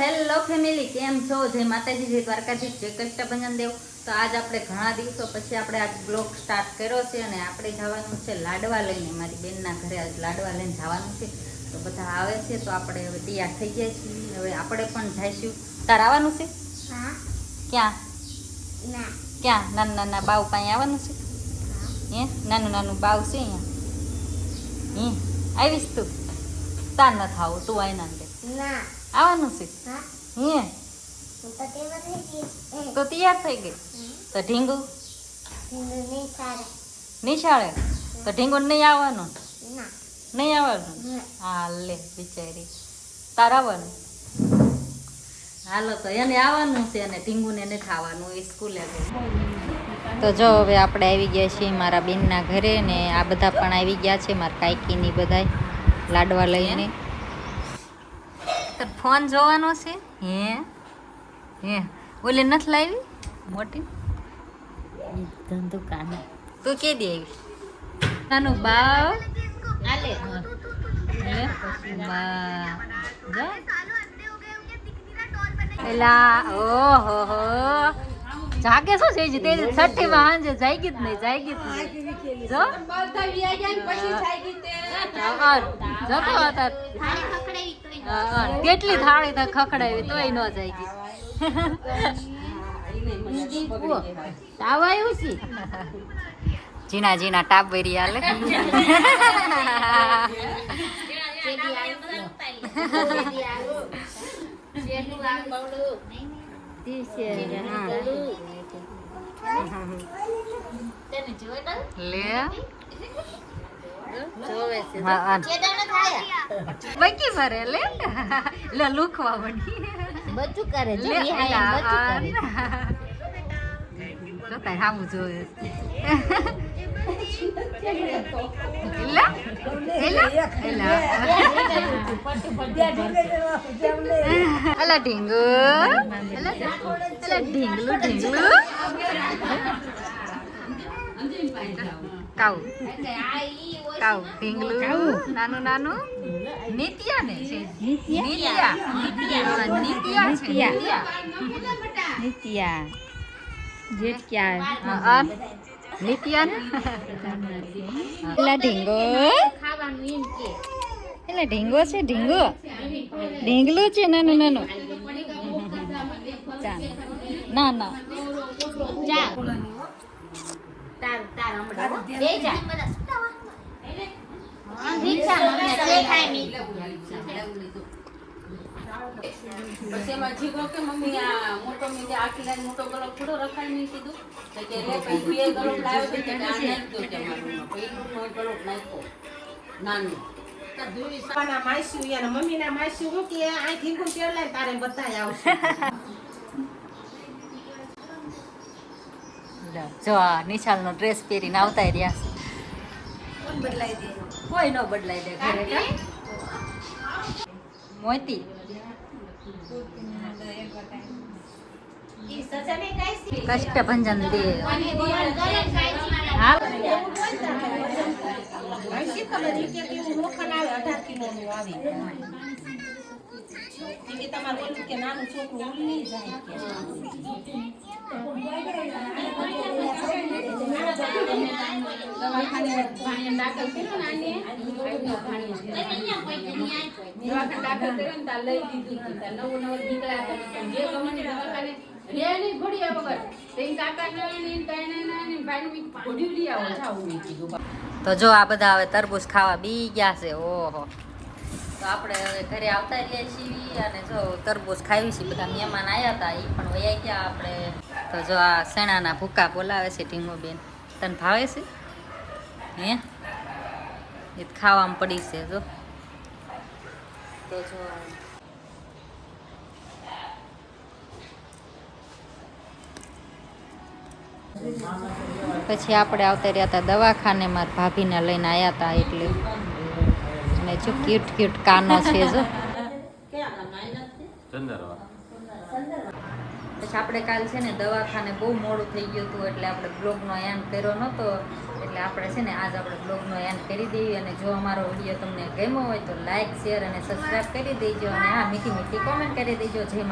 Hello family કેમ છો? જય માતાજી જય દ્વારકાજી જય કષ્ટભંજન દેવ. તો આજ આપણે ઘણા દિવસો પછી આપણે આજ બ્લોગ સ્ટાર્ટ કર્યો છે અને આપણે જવાનું છે લાડવા લઈને. મારી બેનના ઘરે આજ લાડવા લઈને જવાનું છે. તો બધા આવે છે તો આપણે હવે તૈયાર થઈ ગયા છીએ. હવે આપણે પણ જઈશું. તાર આવવાનું છે? ક્યાં? ક્યાં? નાના નાના બાવ પાસે આવવાનું છે? હે? નાનું નાનું બાવ છે અહીંયા? હે? આવીશ તું? તાર નથી આવું તું આવીને દે ના. આવવાનું છે? હા. તો તૈયાર થઈ ગઈ? તો ઢીંગુ? નિશાળે તો ઢીંગુ નહીં આવવાનું? નહીં આવવાનું? હા લે બિચારી. તાર આવવાનું હાલો તો એને આવવાનું છે અને ઢીંગુને નહીં ખાવાનું એ સ્કૂલે તો જો હવે આપણે આવી ગયા છીએ મારા બેનના ઘરે ને આ બધા પણ આવી ગયા છે મારા કાયકીની બધાય લાડવા લઈને. તો ફોન જોવાનો છે? હે? હે? ઓલે નથી લાવી? મોટી? દુકાન તું કે દે આવી નાનું બાવ. આલે હે? બા જો. એલા ઓહો હો. જાગે શું છે તે છઠ્ઠી માં હાંજે જાગી જ નહીં જાગી જ નહીં. હતા. કેટલી થાળી તો ખખડાવી તોય ન જાય તાવ આવાયું છે? જીના જીના ટાપ વેરી આલે લે. બકી ભરે લે? લે લુખવા વડી બધું કરે જો બધું કરે. જો તાર હામું જોવે. એલા એલા એલા અલા ઢીંગુ અલા અલા ઢીંગલું ઢીંગલું કાઉ. કાઉ. ઢીંગલું. નાનું નાનું. નિત્યા ને છે. નિત્યા. નિત્યા. નિત્યા. છે. નિત્યા. નિત્યા. જેઠ ક્યાં. નિત્યા એલા ઢીંગો. એટલે ઢીંગો છે ઢીંગો. ઢીંગલું છે નાનું નાનું. ના ના તાર તાર હમણાં બે જા રિક્ષા મને દેખાય નહીં મમ્મી મોટો ગળો થોડો રખાય નહીં કીધું તો કે ગળો લાવ્યો તો કે આ નાખી દો કે મારું પહેલું ગળો નાખ્યો નાનું પપ્પાના માસ્યું યાર હું કે આ ઠીંગું તેડલાય તારે બતાય આવશે. જો આ નિશાલનો ડ્રેસ પહેરીને આવતા રહ્યા છે. કોઈ ન બદલાઈ દે ઘરે? મોતી. કષ્ટભંજન દેવ હા ખબર કે કેવું લોખંડ આવે અઢાર કિલોનું આવે. ઈ કે તમારે ઓલું કે નાનું છોકરું જાઓ તો જો આ બધા હવે તરબૂચ ખાવા બી ગયા છે, ઓહો. તો આપણે ઘરે આવતા રહીએ છીએ અને જો તરબૂચ ખાવી છે, બધા મહેમાન આવ્યા હતા એ પણ વયા ગયા આપણે. તો જો આ શેણાના ભૂકા બોલાવે છે ટીંગોબેન તને ભાવે છે? હે? એ ખાવામાં પડી છે, જો. તો જો પછી આપણે આવતા રહ્યા હતા દવાખાને, મારા ભાભીને લઈને આવ્યા હતા એટલે. અને જો ક્યુટ ક્યુટ કાનો છે જો. પછી આપણે કાલ છે ને દવાખાને બહુ મોડું થઈ ગયું હતું એટલે આપણે બ્લોગનો એન્ડ કર્યો નહોતો. એટલે આપણે છે ને આજ આપણે બ્લોગનો એન્ડ કરી દઈએ અને જો અમારો વીડિયો તમને ગમ્યો હોય તો લાઇક શેર અને સબસ્ક્રાઈબ કરી દેજો અને હા મીઠી મીઠી કોમેન્ટ કરી દેજો. જે